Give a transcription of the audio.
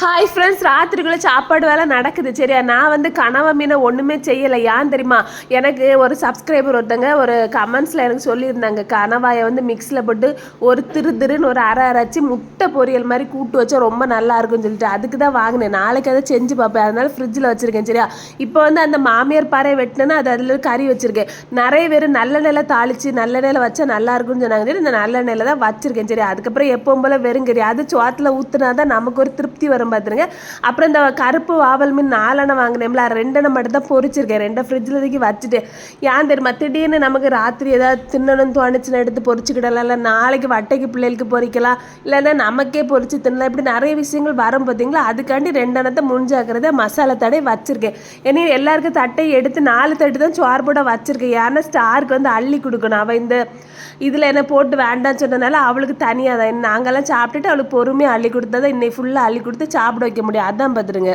Hi friends ராத்திரிக்குள்ளே சாப்பாடு வேலை நடக்குது. சரியா? நான் வந்து கனவை மீனை ஒன்றுமே செய்யலை. ஏன் தெரியுமா? எனக்கு ஒரு சப்ஸ்கிரைபர் ஒருத்தங்க ஒரு கமெண்ட்ஸில் எனக்கு சொல்லியிருந்தாங்க. கனவாயை வந்து மிக்ஸில் போட்டு ஒரு திரு திருன்னு ஒரு அரை அரைச்சி முட்டை பொரியல் மாதிரி கூட்டு வச்சா ரொம்ப நல்லா இருக்கும்னு சொல்லிட்டு அதுக்கு தான் வாங்கினேன். நாளைக்கு அதை செஞ்சு பார்ப்பேன். அதனால் ஃப்ரிட்ஜில் வச்சுருக்கேன். சரியா? இப்போ வந்து அந்த மாமியார் பாறை வெட்டினேன்னா அது அதில் கறி வச்சுருக்கேன். நிறைய பேர் நல்ல நிலை தாளித்து நல்ல நிலை வச்சா நல்லா இருக்கும்னு சொன்னாங்க. சரி இந்த நல்ல நிலை தான் வச்சுருக்கேன். சரி அதுக்கப்புறம் எப்பவும் போல் வெறுங்கறி அது சோத்தில் ஊற்றுனா தான் நமக்கு ஒரு திருப்தி வரும். பார்த்துருங்க. அப்புறம் இந்த கருப்பு வாவல் மீன் நாலெண்ணை வாங்கினேம்ல ரெண்டெண்ணை மட்டும் தான் பொரிச்சிருக்கேன் ரெண்டை ஃப்ரிட்ஜில் தூக்கி வச்சுட்டு ஏன் தெரியுமா? திடீர்னு நமக்கு ராத்திரி ஏதாவது தின்னணும்னு தோணுச்சுன்னு எடுத்து பொரிச்சுக்கிடலாம் இல்லை நாளைக்கு வட்டைக்கு பிள்ளைகளுக்கு பொறிக்கலாம். இல்லைன்னா நமக்கே பொரிச்சு தின்னலாம். இப்படி நிறைய விஷயங்கள் வரும் பார்த்தீங்களா? அதுக்காண்டி ரெண்டெண்ணத்தை முடிஞ்சாக்கிறத மசாலா தடை வச்சுருக்கேன். இனி எல்லாருக்கும் தட்டை எடுத்து நாலு தட்டு தான் சோறு போட வச்சுருக்கேன். ஏன்னா ஸ்டாருக்கு வந்து அள்ளி கொடுக்கணும். அவள் இந்த இதில் என்ன போட்டு வேண்டாம்னு சொன்னதுனால அவளுக்கு தனியாக தான். நாங்கள்லாம் சாப்பிட்டுட்டு அவளுக்கு பொறுமையாக அள்ளி கொடுத்தா தான் இன்னைக்கு ஃபுல்லாக அள்ளி கொடுத்து சாப்பிட வைக்க முடியும் அதான் பார்த்துருங்க